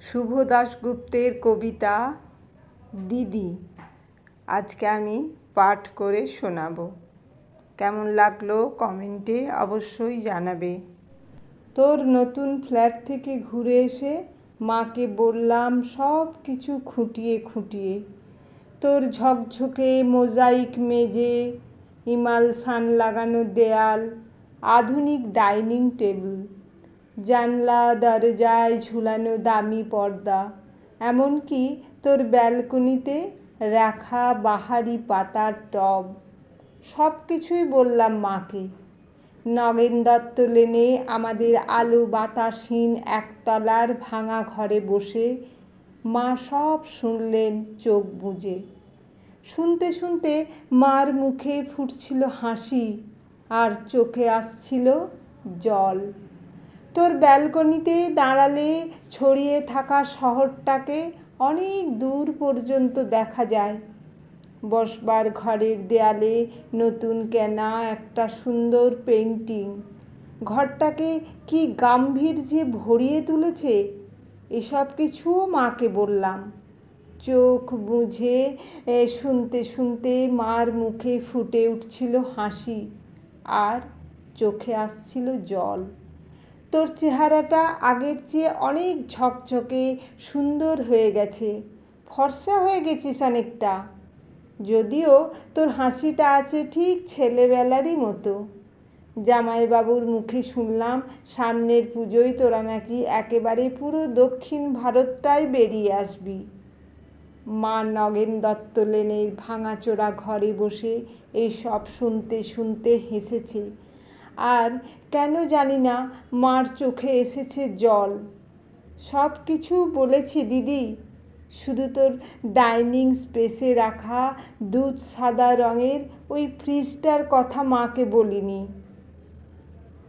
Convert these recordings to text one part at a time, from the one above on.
শুভ দাশগুপ্তের কবিতা দিদি। আজকে আমি পাঠ করে শোনাবো। কেমন লাগল কমেন্টে অবশ্যই জানাবে। তোর নতুন ফ্ল্যাট থেকে ঘুরে এসে মাকে বললাম সব কিছু খুঁটিয়ে খুঁটিয়ে। তোর ঝকঝকে মোজাইক মেজে ইমাল সান লাগানো দেয়াল, আধুনিক ডাইনিং টেবিল। জানলা, দরজায় ঝুলানো দামি পর্দা। এমনকি তোর ব্যালকনিতে রাখা বাহারি পাতার টব। সব কিছুই বললাম মাকে। নগেন দত্ত লেনে আমাদের আলো বাতাসহীন একতলার ভাঙা ঘরে বসে মা সব শুনলেন চোখ বুজে। শুনতে শুনতে মার মুখে ফুটছিল হাসি আর চোখে আসছিল জল। তোর ব্যালকনিতে দাঁড়ালে ছড়িয়ে থাকা শহরটাকে অনেক দূর পর্যন্ত দেখা যায়। বসবার ঘরের দেয়ালে নতুন কেনা একটা সুন্দর পেন্টিং ঘরটাকে কি গাম্ভীর্যে ভরিয়ে তুলেছে? এসব কিছুও মাকে বললাম। চোখ বুঝে শুনতে শুনতে মার মুখে ফুটে উঠছিল হাসি আর চোখে আসছিল জল। তোর চেহারাটা আগের চেয়ে অনেক ঝকঝকে সুন্দর হয়ে গেছে। ফর্সা হয়ে গেছিস অনেকটা। যদিও তোর হাসিটা আছে ঠিক ছেলেবেলারই মতো। জামাইবাবুর মুখে শুনলাম সামনের পুজোয় তোরা নাকি একেবারে পুরো দক্ষিণ ভারতটাই বেরিয়ে আসবি। মা নগেন দত্ত লেনের ভাঙাচোরা ঘরে বসে এই সব শুনতে শুনতে হেসেছে। আর কেন জানি না মার চোখে এসেছে জল। সব কিছু বলেছি, দিদি। শুধু তোর ডাইনিং স্পেসে রাখা দুধ সাদা রঙের ওই ফ্রিজটার কথা মাকে বলিনি।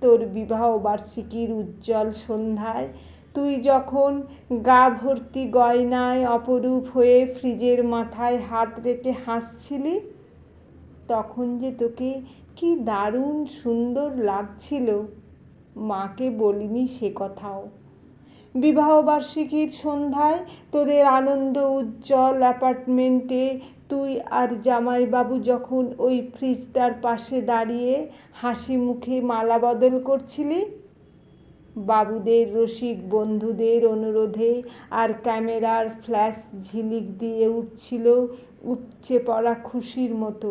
তোর বিবাহ বার্ষিকীর উজ্জ্বল সন্ধ্যায় তুই যখন গা ভর্তি গয়নায় অপরূপ হয়ে ফ্রিজের মাথায় হাত রেখে হাসছিলি তখন যে তোকে কি দারুণ সুন্দর লাগছিল, মাকে বলিনি সে কথাও। বিবাহবার্ষিকীর সন্ধ্যায় তোদের আনন্দ উজ্জ্বল অ্যাপার্টমেন্টে তুই আর জামাইবাবু যখন ওই ফ্রিজটার পাশে দাঁড়িয়ে হাসি মুখে মালা বদল করছিলি? বাবুদের রসিক বন্ধুদের অনুরোধে আর ক্যামেরার ফ্ল্যাশ ঝিলিক দিয়ে উঠছিল উপচে পড়া খুশির মতো।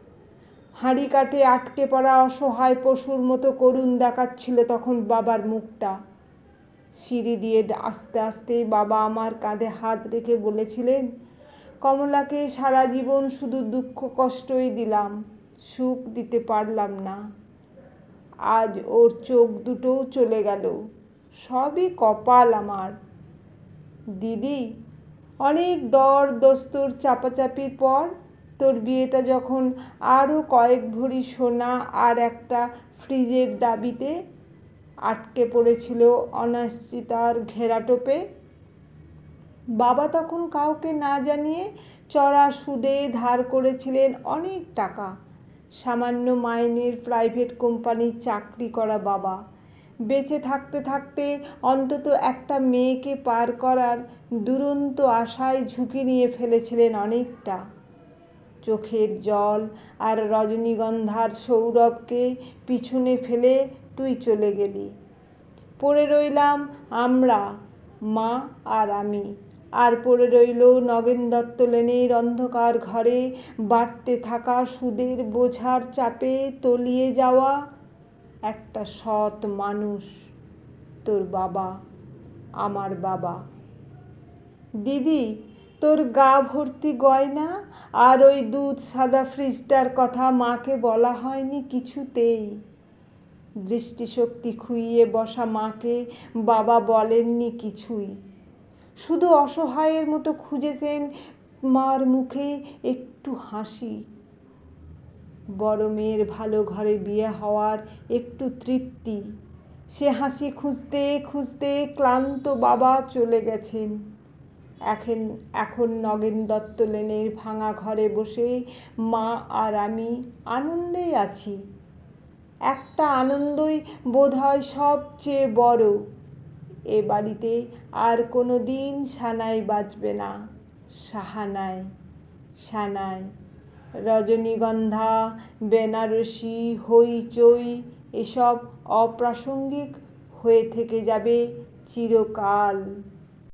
হাঁড়ি কাটে আটকে পড়া অসহায় পশুর মতো করুণ দেখাচ্ছিল তখন বাবার মুখটা। সিঁড়ি দিয়ে আস্তে আস্তে বাবা আমার কাঁধে হাত রেখে বলেছিলেন, কমলাকে সারা জীবন শুধু দুঃখ কষ্টই দিলাম, সুখ দিতে পারলাম না। আজ ওর চোখ দুটোও চলে গেল, সবই কপাল আমার। দিদি, অনেক দর দস্তুর চাপাচাপির পর তোর বিয়েটা যখন আরও কয়েক ভরি সোনা আর একটা ফ্রিজের দাবিতে আটকে পড়েছিল অনিশ্চিতার ঘেরাটোপে, বাবা তখন কাউকে না জানিয়ে চড়া সুদে ধার করেছিলেন অনেক টাকা। সামান্য মাইনের প্রাইভেট কোম্পানির চাকরি করা বাবা। বেঁচে থাকতে থাকতে অন্তত একটা মেয়েকে পার করার দুরন্ত আশায় ঝুঁকি নিয়ে ফেলেছিলেন অনেকটা। চোখের জল আর রজনীগন্ধার সৌরভকে পিছনে ফেলে তুই চলে গেলি। পড়ে রইলাম আমরা, মা আর আমি। আর পড়ে রইল নগেন দত্ত লেনের অন্ধকার ঘরে বাড়তে থাকা সুদের বোঝার চাপে তলিয়ে যাওয়া একটা সৎ মানুষ, তোর বাবা, আমার বাবা। দিদি তোর গা ভর্তি গয়না আর ওই দুধ সাদা ফ্রিজটার কথা মাকে বলা হয়নি কিছুতেই। দৃষ্টিশক্তি খুইয়ে বসা মাকে বাবা বলেননি কিছুই। শুধু অসহায়ের মতো খুঁজেছেন মার মুখে একটু হাসি। বড় মেয়ের ভালো ঘরে বিয়ে হওয়ার একটু তৃপ্তি। সে হাসি খুঁজতে খুঁজতে ক্লান্ত বাবা চলে গেছেন। এখন এখন নগেন দত্ত লেনের ভাঙা ঘরে বসে মা আর আমি আনন্দেই আছি। একটা আনন্দই বোধহয় সবচেয়ে বড়। এ বাড়িতে আর কোনো দিন সানাই বাঁচবে না। সাহানাই, সানাই। রজনীগন্ধা, বেনারসি, হইচই এসব অপ্রাসঙ্গিক হয়ে থেকে যাবে চিরকাল।